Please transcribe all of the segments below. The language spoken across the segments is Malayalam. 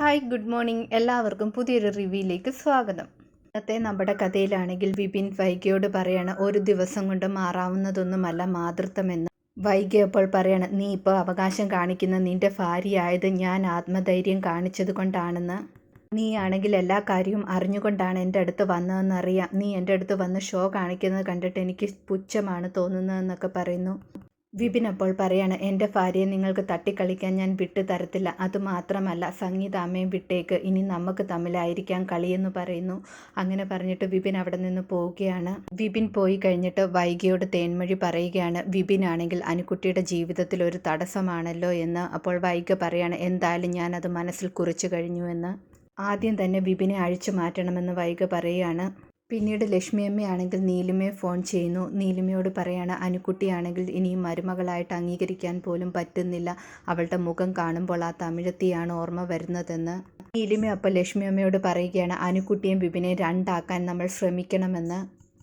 Hi good morning. എല്ലാവർക്കും പുതിയൊരു റിവ്യൂയിലേക്ക് സ്വാഗതം. ഇന്നത്തെ നമ്മുടെ കഥയിലാണെങ്കിൽ വിപിൻ വൈകിയോട് പറയാണ് ഒരു ദിവസം കൊണ്ട് മാറാവുന്നതൊന്നുമല്ല മാതൃത്വമെന്ന്. വൈകി അപ്പോൾ പറയാണ് നീ ഇപ്പോൾ അവകാശം കാണിക്കുന്ന നിന്റെ ഭാര്യയായത് ഞാൻ ആത്മധൈര്യം കാണിച്ചത് കൊണ്ടാണെന്ന്. നീ ആണെങ്കിൽ എല്ലാ കാര്യവും അറിഞ്ഞുകൊണ്ടാണ് എന്റെ അടുത്ത് വന്നതെന്നറിയാം നീ എന്റെ അടുത്ത് വന്ന് ഷോ കാണിക്കുന്നത് കണ്ടിട്ട് എനിക്ക് പുച്ഛമാണ് തോന്നുന്നതെന്നൊക്കെ പറയുന്നു. വിപിൻ അപ്പോൾ പറയാണ് എന്റെ ഭാര്യയെ നിങ്ങൾക്ക് തട്ടിക്കളിക്കാൻ ഞാൻ വിട്ടു തരത്തില്ല. അതുമാത്രമല്ല സംഗീത അമ്മയും വിട്ടേക്ക്. ഇനി നമുക്ക് തമ്മിലായിരിക്കാം കളിയെന്ന് പറയുന്നു. അങ്ങനെ പറഞ്ഞിട്ട് വിപിൻ അവിടെ നിന്ന് പോവുകയാണ്. വിപിൻ പോയി കഴിഞ്ഞിട്ട് വൈകിയോട് തേന്മൊഴി പറയുകയാണ് വിപിൻ ആണെങ്കിൽ അനുക്കുട്ടിയുടെ ജീവിതത്തിൽ ഒരു തടസ്സമാണല്ലോ എന്ന്. അപ്പോൾ വൈഗ പറയാണ് എന്തായാലും ഞാൻ അത് മനസ്സിൽ കുറിച്ചു കഴിഞ്ഞു എന്ന്. ആദ്യം തന്നെ വിപിനെ അഴിച്ചു മാറ്റണമെന്ന് വൈഗ പറയുകയാണ്. പിന്നീട് ലക്ഷ്മിയമ്മയാണെങ്കിൽ നീലിമയെ ഫോൺ ചെയ്യുന്നു. നീലിമയോട് പറയാണ് അനുക്കുട്ടിയാണെങ്കിൽ ഇനിയും മരുമകളായിട്ട് അംഗീകരിക്കാൻ പോലും പറ്റുന്നില്ല. അവളുടെ മുഖം കാണുമ്പോൾ ആ തമിഴത്തിയാണ് ഓർമ്മ വരുന്നതെന്ന്. നീലിമ അപ്പോൾ ലക്ഷ്മിയമ്മയോട് പറയുകയാണ് അനുക്കുട്ടിയും വിപിനെ രണ്ടാക്കാൻ നമ്മൾ ശ്രമിക്കണമെന്ന്.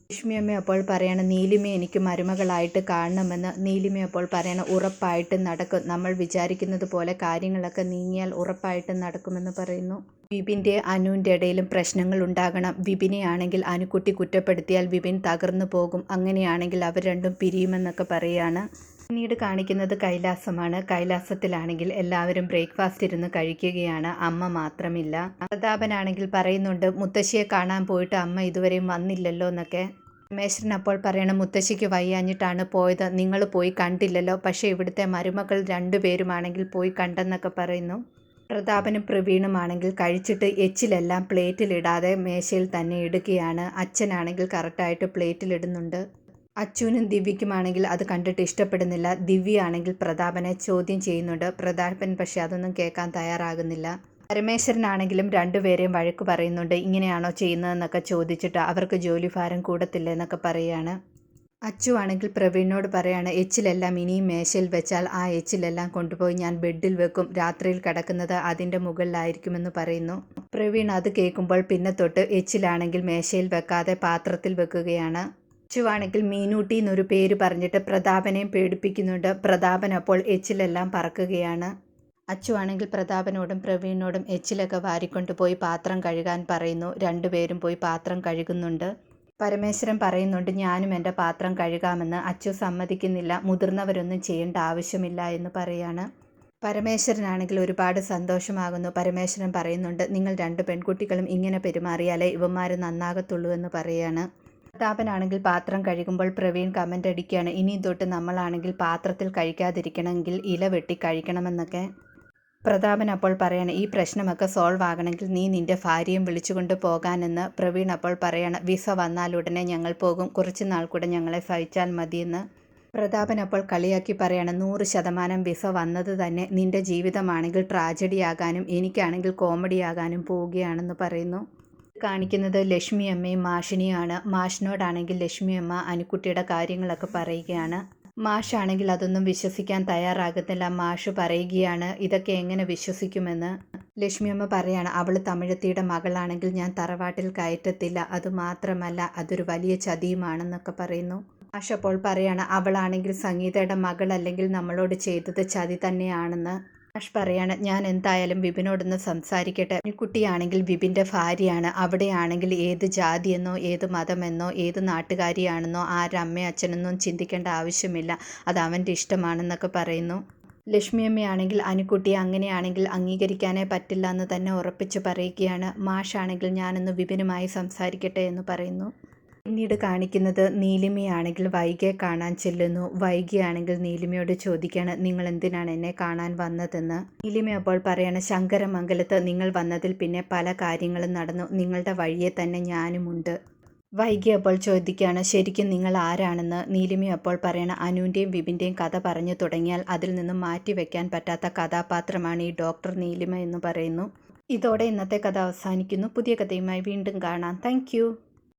ലക്ഷ്മിയമ്മ അപ്പോൾ പറയണം നീലിമ എനിക്ക് മരുമകളായിട്ട് കാണണമെന്ന്. നീലിമ അപ്പോൾ പറയണം ഉറപ്പായിട്ട് നടക്കും. നമ്മൾ വിചാരിക്കുന്നത് പോലെ കാര്യങ്ങളൊക്കെ നീങ്ങിയാൽ ഉറപ്പായിട്ടും നടക്കുമെന്ന് പറയുന്നു. വിപിന്റെ അനുവിന്റെ ഇടയിലും പ്രശ്നങ്ങൾ ഉണ്ടാകണം. വിപിനെ ആണെങ്കിൽ അനുക്കുട്ടി കുറ്റപ്പെടുത്തിയാൽ വിപിൻ തകർന്നു പോകും. അങ്ങനെയാണെങ്കിൽ അവർ രണ്ടും പിരിയുമെന്നൊക്കെ പറയുകയാണ് പിന്നീട് കാണിക്കുന്നത് കൈലാസമാണ്. കൈലാസത്തിലാണെങ്കിൽ എല്ലാവരും ബ്രേക്ക്ഫാസ്റ്റ് ഇരുന്ന് കഴിക്കുകയാണ്. അമ്മ മാത്രമില്ല. പ്രതാപനാണെങ്കിൽ പറയുന്നുണ്ട് മുത്തശ്ശിയെ കാണാൻ പോയിട്ട് അമ്മ ഇതുവരെയും വന്നില്ലല്ലോ എന്നൊക്കെ. രമേശ്വരൻ അപ്പോൾ പറയണം മുത്തശ്ശിക്ക് വയ്യാഞ്ഞിട്ടാണ് പോയത്. നിങ്ങൾ പോയി കണ്ടില്ലല്ലോ. പക്ഷേ ഇവിടുത്തെ മരുമകൾ രണ്ടുപേരുമാണെങ്കിൽ പോയി കണ്ടെന്നൊക്കെ പറയുന്നു. പ്രതാപനും പ്രവീണുമാണെങ്കിൽ കഴിച്ചിട്ട് എച്ചിലെല്ലാം പ്ലേറ്റിലിടാതെ മേശയിൽ തന്നെ ഇടുകയാണ്. അച്ഛനാണെങ്കിൽ കറക്റ്റായിട്ട് പ്ലേറ്റിലിടുന്നുണ്ട്. അച്ഛനും ദിവ്യയ്ക്കുമാണെങ്കിൽ അത് കണ്ടിട്ട് ഇഷ്ടപ്പെടുന്നില്ല. ദിവ്യയാണെങ്കിൽ പ്രതാപനെ ചോദ്യം ചെയ്യുന്നുണ്ട്. പ്രതാപൻ പക്ഷെ അതൊന്നും കേൾക്കാൻ തയ്യാറാകുന്നില്ല. പരമേശ്വരനാണെങ്കിലും രണ്ടുപേരെയും വഴക്ക് പറയുന്നുണ്ട്. ഇങ്ങനെയാണോ ചെയ്യുന്നതെന്നൊക്കെ ചോദിച്ചിട്ട് അവർക്ക് ജോലിഭാരം കൂടത്തില്ല എന്നൊക്കെ പറയുകയാണ്. അച്ചു ആണെങ്കിൽ പ്രവീണിനോട് പറയാണ് എച്ചിലെല്ലാം ഇനിയും മേശയിൽ വെച്ചാൽ ആ എച്ചിലെല്ലാം കൊണ്ടുപോയി ഞാൻ ബെഡിൽ വെക്കും രാത്രിയിൽ കിടക്കുന്നത് അതിന്റെ മുകളിലായിരിക്കുമെന്ന് പറയുന്നു. പ്രവീൺ അത് കേൾക്കുമ്പോൾ പിന്നെ തൊട്ട് എച്ചിലാണെങ്കിൽ മേശയിൽ വെക്കാതെ പാത്രത്തിൽ വെക്കുകയാണ്. അച്ചുവാണെങ്കിൽ മീനൂട്ടി എന്നൊരു പേര് പറഞ്ഞിട്ട് പ്രതാപനെയും പേടിപ്പിക്കുന്നുണ്ട്. പ്രതാപൻ അപ്പോൾ എച്ചിലെല്ലാം പറക്കുകയാണ്. അച്ചുവാണെങ്കിൽ പ്രതാപനോടും പ്രവീണിനോടും എച്ചിലൊക്കെ വാരിക്കൊണ്ടുപോയി പാത്രം കഴുകാൻ പറയുന്നു. രണ്ടുപേരും പോയി പാത്രം കഴുകുന്നുണ്ട്. പരമേശ്വരൻ പറയുന്നുണ്ട് ഞാനും എന്റെ പാത്രം കഴുകാമെന്ന്. അച്ചു സമ്മതിക്കുന്നില്ല. മുതിർന്നവരൊന്നും ചെയ്യേണ്ട ആവശ്യമില്ല എന്ന് പറയാണ്. പരമേശ്വരനാണെങ്കിൽ ഒരുപാട് സന്തോഷമാകുന്നു. പരമേശ്വരൻ പറയുന്നുണ്ട് നിങ്ങൾ രണ്ട് പെൺകുട്ടികളും ഇങ്ങനെ പെരുമാറിയാലേ ഇവന്മാർ നന്നാകത്തുള്ളൂ എന്ന് പറയാണ്. പ്രതാപനാണെങ്കിൽ പാത്രം കഴുകുമ്പോൾ പ്രവീൺ കമന്റ് അടിക്കുകയാണ്. ഇനി തൊട്ട് നമ്മളാണെങ്കിൽ പാത്രത്തിൽ കഴിക്കാതിരിക്കണമെങ്കിൽ ഇല വെട്ടി കഴിക്കണമെന്നൊക്കെ. പ്രതാപൻ അപ്പോൾ പറയാണ് ഈ പ്രശ്നമൊക്കെ സോൾവ് ആകണമെങ്കിൽ നീ നിന്റെ ഭാര്യയും വിളിച്ചുകൊണ്ട് പോകാനെന്ന് പ്രവീൺ അപ്പോൾ പറയാണ്. വിസ വന്നാലുടനെ ഞങ്ങൾ പോകും. കുറച്ച് നാൾ കൂടെ ഞങ്ങളെ സഹിച്ചാൽ മതിയെന്ന് പ്രതാപൻ അപ്പോൾ കളിയാക്കി പറയാണ്. നൂറ് ശതമാനം വിസ വന്നത് തന്നെ നിന്റെ ജീവിതമാണെങ്കിൽ ട്രാജഡി ആകാനും എനിക്കാണെങ്കിൽ കോമഡി ആകാനും പോവുകയാണെന്ന് പറയുന്നു. കാണിക്കുന്നത് ലക്ഷ്മി അമ്മയും മാഷിനിയാണ്. മാഷിനോടാണെങ്കിൽ ലക്ഷ്മി അമ്മ അനുക്കുട്ടിയുടെ കാര്യങ്ങളൊക്കെ പറയുകയാണ്. മാഷാണെങ്കിൽ അതൊന്നും വിശ്വസിക്കാൻ തയ്യാറാകുന്നില്ല മാഷ് പറയുകയാണ് ഇതൊക്കെ എങ്ങനെ വിശ്വസിക്കുമെന്ന്? ലക്ഷ്മിയമ്മ പറയാണ് അവൾ തമിഴത്തിയുടെ മകളാണെങ്കിൽ ഞാൻ തറവാട്ടിൽ കയറ്റത്തില്ല. അതുമാത്രമല്ല അതൊരു വലിയ ചതിയുമാണെന്നൊക്കെ പറയുന്നു. മാഷ് അപ്പോൾ പറയാണ് അവളാണെങ്കിൽ സംഗീതയുടെ മകൾ അല്ലെങ്കിൽ നമ്മളോട് ചെയ്തത് ചതി തന്നെയാണെന്ന്. ആഷ് പറയാണ് ഞാൻ എന്തായാലും വിപിനോടൊന്ന് സംസാരിക്കട്ടെ. കുട്ടിയാണെങ്കിൽ വിപിന്റെ ഭാര്യയാണ്. അവിടെയാണെങ്കിൽ ഏത് ജാതിയെന്നോ ഏത് മതമെന്നോ ഏത് നാട്ടുകാരിയാണെന്നോ ആരമ്മ അച്ഛനെന്നോ ചിന്തിക്കേണ്ട ആവശ്യമില്ല. അത് അവന്റെ ഇഷ്ടമാണെന്നൊക്കെ പറയുന്നു. ലക്ഷ്മിയമ്മയാണെങ്കിൽ അനുക്കുട്ടിയെ അങ്ങനെയാണെങ്കിൽ അംഗീകരിക്കാനേ പറ്റില്ല എന്ന് തന്നെ ഉറപ്പിച്ച് പറയുകയാണ്. മാഷാണെങ്കിൽ ഞാനൊന്ന് വിപിനുമായി സംസാരിക്കട്ടെ എന്ന് പറയുന്നു. പിന്നീട് കാണിക്കുന്നത് നീലിമയാണെങ്കിൽ വൈകിയെ കാണാൻ ചെല്ലുന്നു. വൈകിയാണെങ്കിൽ നീലിമയോട് ചോദിക്കാണ് നിങ്ങൾ എന്തിനാണ് എന്നെ കാണാൻ വന്നതെന്ന്? നീലിമ അപ്പോൾ പറയാണ് ശങ്കരമംഗലത്ത് നിങ്ങൾ വന്നതിൽ പിന്നെ പല കാര്യങ്ങളും നടന്നു. നിങ്ങളുടെ വഴിയെ തന്നെ ഞാനുമുണ്ട്. വൈകി അപ്പോൾ ചോദിക്കുകയാണ് ശരിക്കും നിങ്ങൾ ആരാണെന്ന്? നീലിമി അപ്പോൾ പറയണ അനുവിന്റെയും വിപിന്റെയും കഥ പറഞ്ഞു തുടങ്ങിയാൽ അതിൽ നിന്നും മാറ്റി വെക്കാൻ പറ്റാത്ത കഥാപാത്രമാണ് ഈ ഡോക്ടർ നീലിമ എന്ന് പറയുന്നു. ഇതോടെ ഇന്നത്തെ കഥ അവസാനിക്കുന്നു. പുതിയ കഥയുമായി വീണ്ടും കാണാം. താങ്ക്